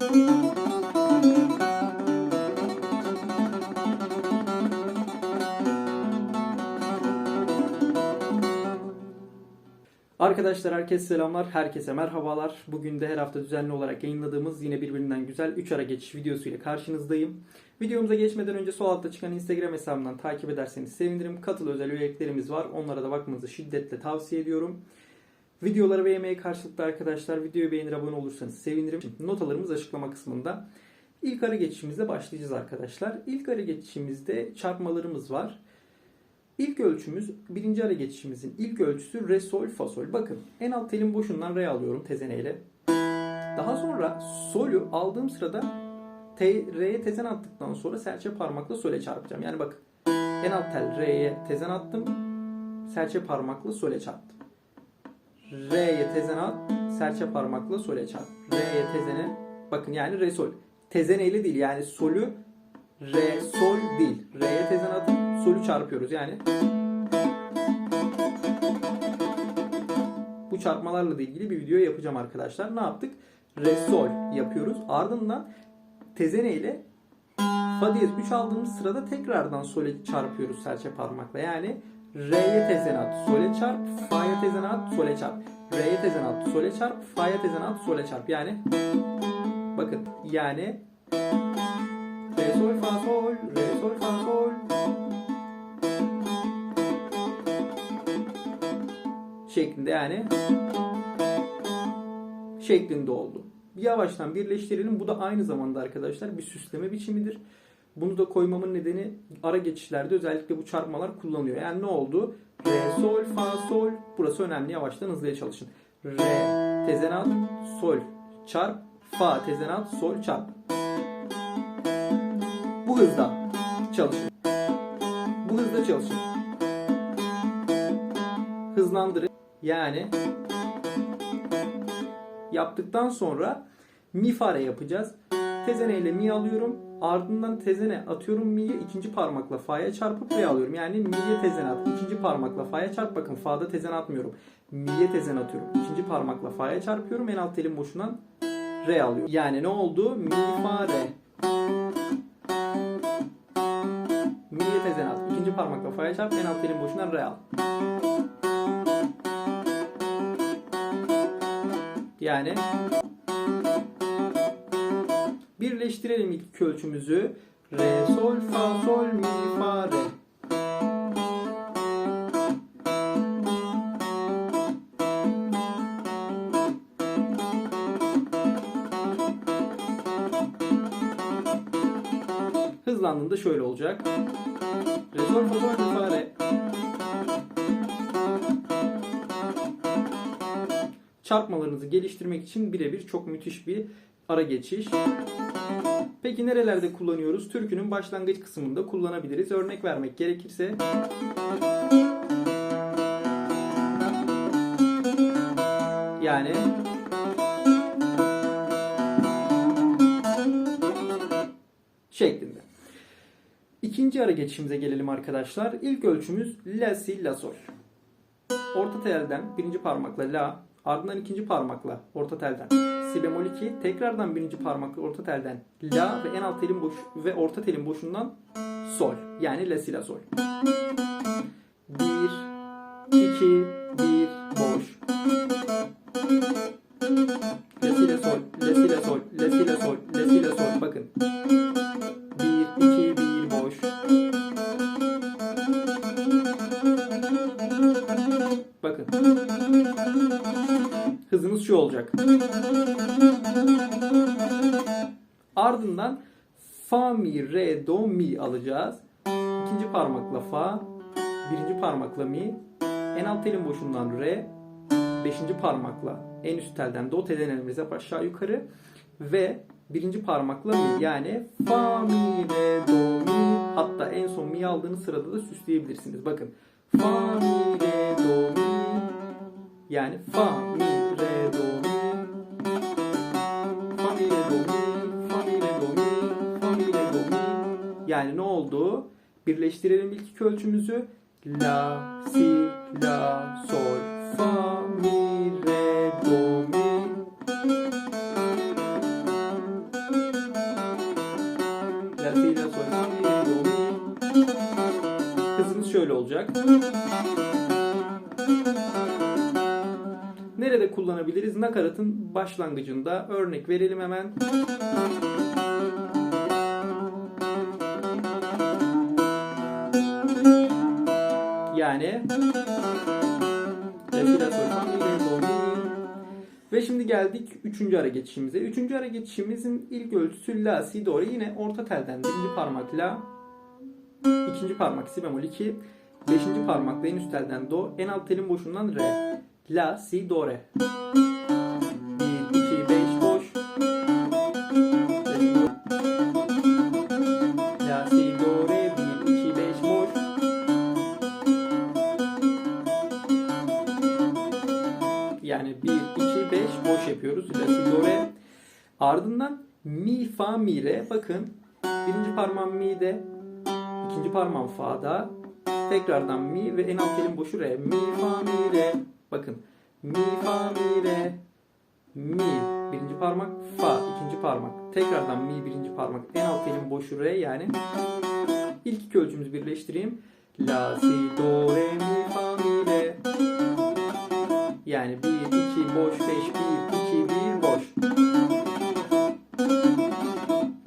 Arkadaşlar herkese selamlar, herkese merhabalar. Bugün de her hafta düzenli olarak yayınladığımız yine birbirinden güzel 3 ara geçiş videosu ile karşınızdayım. Videomuza geçmeden önce sol altta çıkan Instagram hesabından takip ederseniz sevinirim. Katıl özel üyeliklerimiz var. Onlara da bakmanızı şiddetle tavsiye ediyorum. Videoları ve yemeğe karşılıklı arkadaşlar videoyu beğenir abone olursanız sevinirim. Notalarımız açıklama kısmında. İlk ara geçişimizle başlayacağız arkadaşlar. İlk ara geçişimizde çarpmalarımız var. İlk ölçümüz birinci ara geçişimizin ilk ölçüsü re sol fa sol. Bakın en alt telin boşundan re alıyorum tezeneyle. Daha sonra solü aldığım sırada te, re'ye tezen attıktan sonra serçe parmakla sole çarpacağım. Yani bakın en alt tel re'ye tezen attım. Serçe parmakla sole çarptım. Re'ye tezen at, serçe parmakla sole çarp. Re'ye tezene bakın yani re sol. Tezeneyle değil yani solü re sol değil. Re'ye tezen atıp solü çarpıyoruz yani. Bu çarpmalarla da ilgili bir video yapacağım arkadaşlar. Ne yaptık? Re sol yapıyoruz. Ardından tezene ile fa diyez 3 aldığımız sırada tekrardan sole çarpıyoruz serçe parmakla. Yani re'ye tezenat sole çarp, fa'ya tezenat sole çarp. Re'ye tezenat sole çarp, fa'ya tezenat sole çarp. Yani bakın yani re sol fa sol, re sol fa sol. şeklinde yani şeklinde oldu. Yavaştan birleştirelim. Bu da aynı zamanda arkadaşlar bir süsleme biçimidir. Bunu da koymamın nedeni ara geçişlerde özellikle bu çarpmalar kullanılıyor. Yani ne oldu? Re, sol, fa, sol. Burası önemli. Yavaştan hızlıya çalışın. Re, tezenat, sol, çarp, fa, tezenat, sol, çarp. Bu hızda çalışın. Bu hızda çalışın. Hızlandırın. Yani yaptıktan sonra mi fare yapacağız. Tezene ile mi alıyorum. Ardından tezene atıyorum mi'ye ikinci parmakla fa'ya çarpıp re alıyorum. Yani mi'ye tezene at. ikinci parmakla fa'ya çarp. Bakın fa'da tezene atmıyorum. Mi'ye tezene atıyorum. İkinci parmakla fa'ya çarpıyorum. En alt telin boşundan re alıyorum. Yani ne oldu? Mi fa re. Mi'ye tezene at. İkinci parmakla fa'ya çarp. En alt telin boşundan re al. Yani birleştirelim ilk ölçümüzü. Re, sol, fa, sol, mi, fa, re. Hızlandığında şöyle olacak. Re, sol, fa, sol, mi, fa, re. çarpmalarınızı geliştirmek için birebir çok müthiş bir ara geçiş. Peki nerelerde kullanıyoruz? Türkünün başlangıç kısmında kullanabiliriz. Örnek vermek gerekirse yani şeklinde. İkinci ara geçişimize gelelim arkadaşlar. İlk ölçümüz la si la sol. Orta telden birinci parmakla la, Ardından ikinci parmakla orta telden si bemol 2. Tekrardan birinci parmakla orta telden la ve en alt telin boş ve orta telin boşundan sol. Yani la si la sol. 1 2 1 boş. La si la sol, la si la sol, la si la sol, la si la sol. Bakın. Şu olacak. Ardından fa mi re do mi alacağız. İkinci parmakla fa, birinci parmakla mi, en alt telin boşundan re, beşinci parmakla en üst telden do teden elimize aşağı yukarı ve birinci parmakla mi yani fa mi re do mi hatta en son mi aldığınız sırada da süsleyebilirsiniz. Bakın fa mi re do mi yani fa mi Yani ne oldu? Birleştirelim ilk iki ölçümüzü. La, si, la, sol, fa, mi, re, do, mi. La, si, la, sol, fa, mi, do, mi. Hızımız şöyle olacak. Nerede kullanabiliriz? Nakaratın başlangıcında örnek verelim hemen. Yani. Ve şimdi geldik üçüncü ara geçişimize. Üçüncü ara geçişimizin ilk ölçüsü la, si, do, re. Yine orta telden birinci parmak la, ikinci parmak si bemol 2, beşinci parmakla en üst telden do, en alt telin boşundan re. La, si, do, re. Yani 1, 2, 5 boş yapıyoruz. La, si, do, re. Ardından mi, fa, mi, re. Bakın birinci parmağım mi'de, ikinci parmağım fa'da. Tekrardan mi ve en alt telin boşu re. Mi, fa, mi, re. Bakın. Mi, fa, mi, re. Mi. Birinci parmak. Fa. ikinci parmak. Tekrardan mi birinci parmak. En alt telin boşu re yani. İlk iki ölçümüzü birleştireyim. La, si, do, re, mi, fa. Yani 1, 2, boş, 5, 1, 2, 1, boş.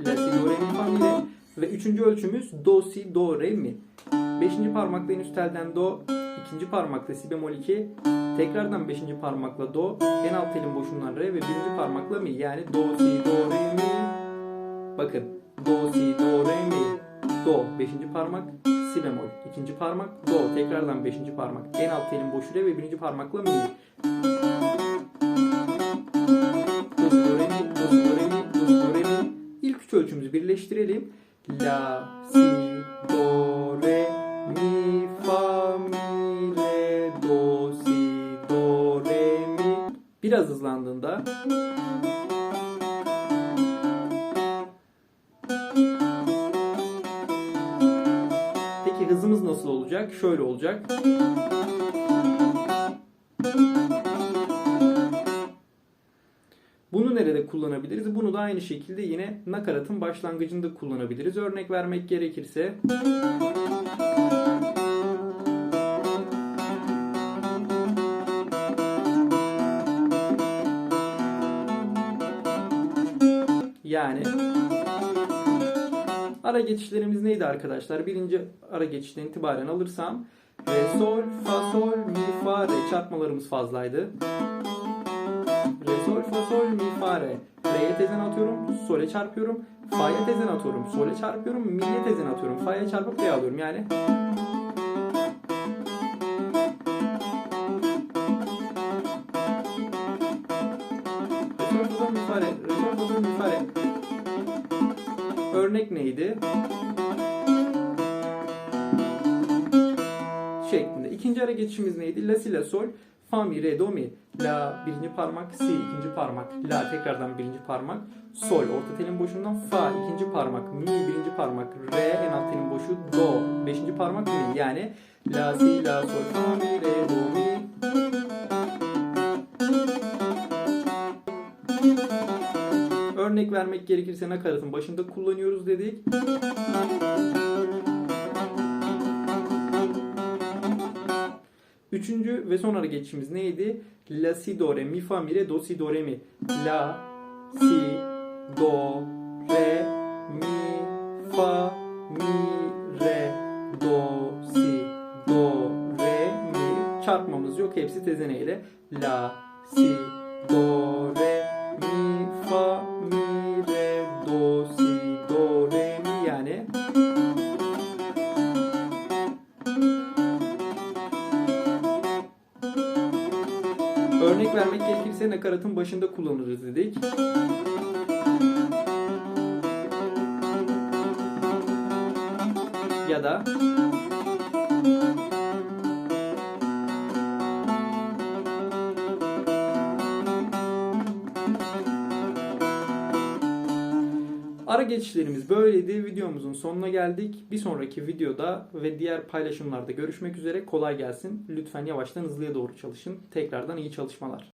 La, si, do, re, mi, fa, mi, re. Ve üçüncü ölçümüz do, si, do, re, mi. Beşinci parmakla en üst telden do, ikinci parmakla si bemol 2, tekrardan beşinci parmakla do, en alt telin boşundan re ve birinci parmakla mi. Yani do, si, do, re, mi. Bakın. Do, si, do, re, mi. Do, beşinci parmak, si bemol. ikinci parmak, do, tekrardan beşinci parmak. En alt telin boşu re ve birinci parmakla mi. Do, re, mi, do, re, mi, do, re, mi. İlk üç ölçümüzü birleştirelim. La, si, do, re, mi, fa, mi, re, do, si, do, re, mi. Biraz hızlandığında Şöyle olacak. Bunu nerede kullanabiliriz? Bunu da aynı şekilde yine nakaratın başlangıcında kullanabiliriz. Örnek vermek gerekirse yani ara geçişlerimiz neydi arkadaşlar? Birinci ara geçişten itibaren alırsam Re, sol, fa, sol, mi, fa, re çarpmalarımız fazlaydı. Re, sol, fa, sol, mi, fa, re. Re'ye tezen atıyorum, sol'e çarpıyorum. Fa'ya tezen atıyorum, sol'e çarpıyorum. Mi'ye tezen atıyorum, fa'ya çarpıp re alıyorum. Yani geçişimiz neydi? La, si, la, sol, fa, mi, re, do, mi. La birinci parmak, si ikinci parmak. La tekrardan birinci parmak. Sol orta telin boşundan fa ikinci parmak. Mi birinci parmak. Re en alt telin boşu. Do beşinci parmak mi. Yani la, si, la, sol, fa, mi, re, do, mi. Örnek vermek gerekirse nakaratın başında kullanıyoruz dedik. Üçüncü ve son ara geçişimiz neydi? La, si, do, re, mi, fa, mi, re, do, si, do, re, mi. La, si, do, re, mi, fa, mi, re, do, si, do, re, mi. Çarpmamız yok. Hepsi tezeneyle. La, si, Örnek vermek gerekirse nakaratın başında kullanırız dedik. Ya da Ara geçişlerimiz böyleydi. Videomuzun sonuna geldik. Bir sonraki videoda ve diğer paylaşımlarda görüşmek üzere. Kolay gelsin. Lütfen yavaştan hızlıya doğru çalışın. Tekrardan iyi çalışmalar.